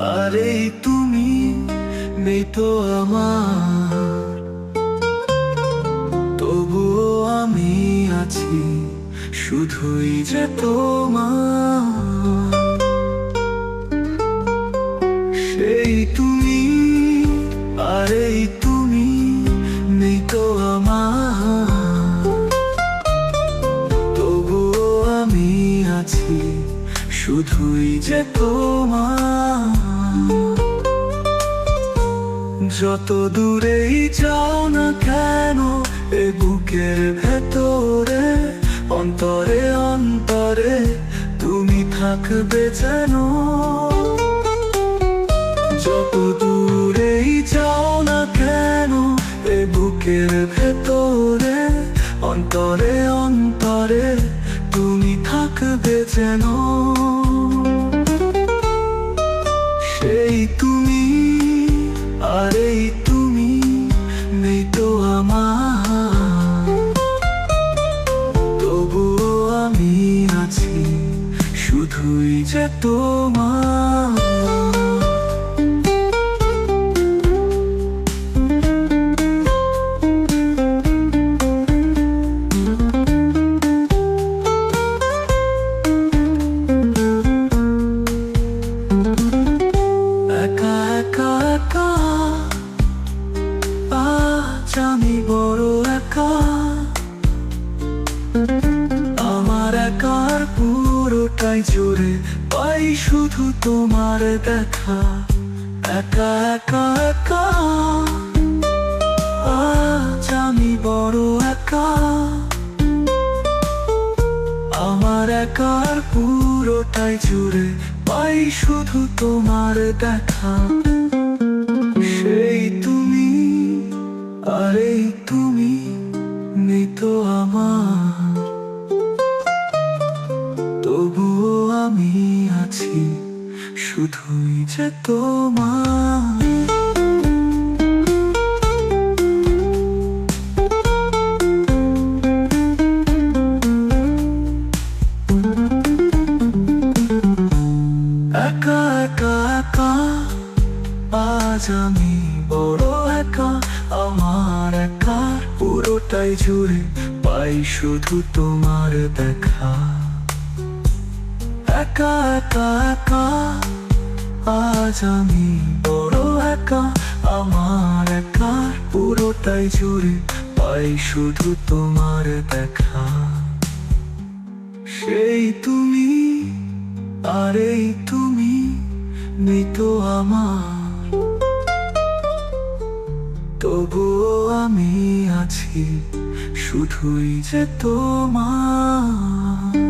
আরে তুমি নেই তো আমার। তবুও আমি আছি, শুধুই যে তোমার। সেই তুমি, আরে তুমি নেই তো আমার। শুধুই যে যত দূরেই যাও না কেন, এ বুকের ভেতরে, অন্তরে অন্তরে তুমি থাকবে যেন। যত দূরেই থাকবে যেন সেই তুমি আর এই তুমি, নেই তো আমার। তবুও আমি আছি, শুধুই যে তোমার বড় একা। আমার একার পুরোটাই জুড়ে পাই শুধু তোমার দেখা। একা একা একা। আজ আমি বড় একা। আমার একার পুরোটাই জুড়ে পাই শুধু তোমার দেখা। শুধুই যে তোমার একা একা একা আমি বড় একা, আমার একা, পুরোটাই জুড়ে পাই শুধু তোমার দেখা। একা একা একা আজ আমি বড় একা, আমার একা। পুরোটাই জুড়ে পাই শুধু তোমার দেখা। সেই তুমি আর এই তুমি নেই তো আমার। তবুও আমি আছি শুধুই যে তোমার।